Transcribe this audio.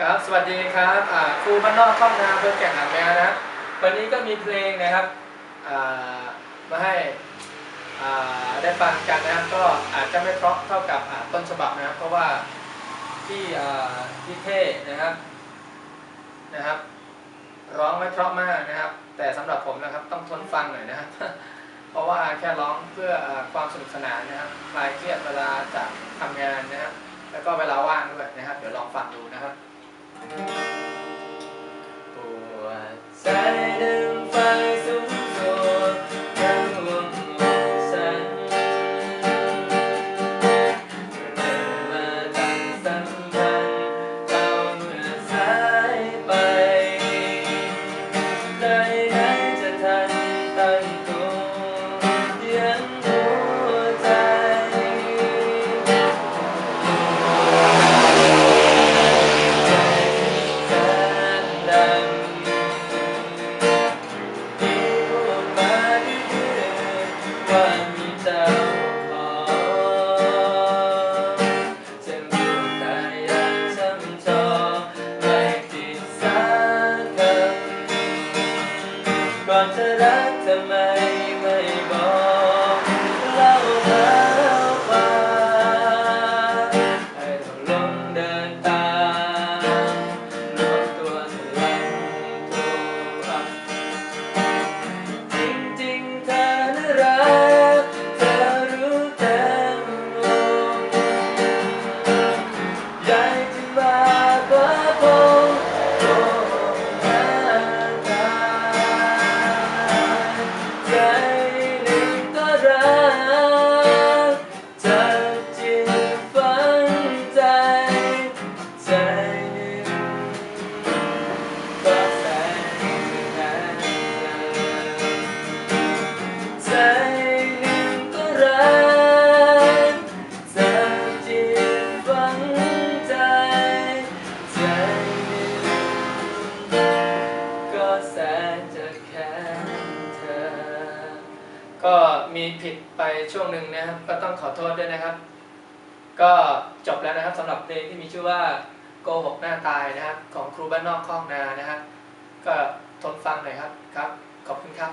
ครับ สวัสดีครับครูบ้านนอกข้องนาเพื่อแก่งหางแมวนะวันนี้ก็มีเพลงนะครับมาให้ได้ฟังกันนะครับก็อาจจะไม่เพราะเท่ากับต้นฉบับนะครับ เพราะว่าที่ที่เท่นะครับนะครับ ร้องไม่เพราะมากนะครับ แต่สำหรับผมนะครับต้องทนฟังหน่อยนะครับ เพราะว่าแค่ร้องเพื่อความสนุกสนานนะครับคลายเครียดเวลาจากทำงานนะครับแล้วก็เวลาว่างด้วยนะครับ เดี๋ยวลองฟังดูนะครับ ปวดใก่อนจะรักทำไมไม่บอก แสนจะแค้นเธอ ก็มีผิดไปช่วงหนึ่งนะครับ ก็ต้องขอโทษด้วยนะครับ ก็จบแล้วนะครับสำหรับเพลงที่มีชื่อว่าโกหกหน้าตายนะครับ ของครูบ้านนอกข้องนานะครับ ก็ทนฟังหน่อยครับครับ ขอบคุณครับ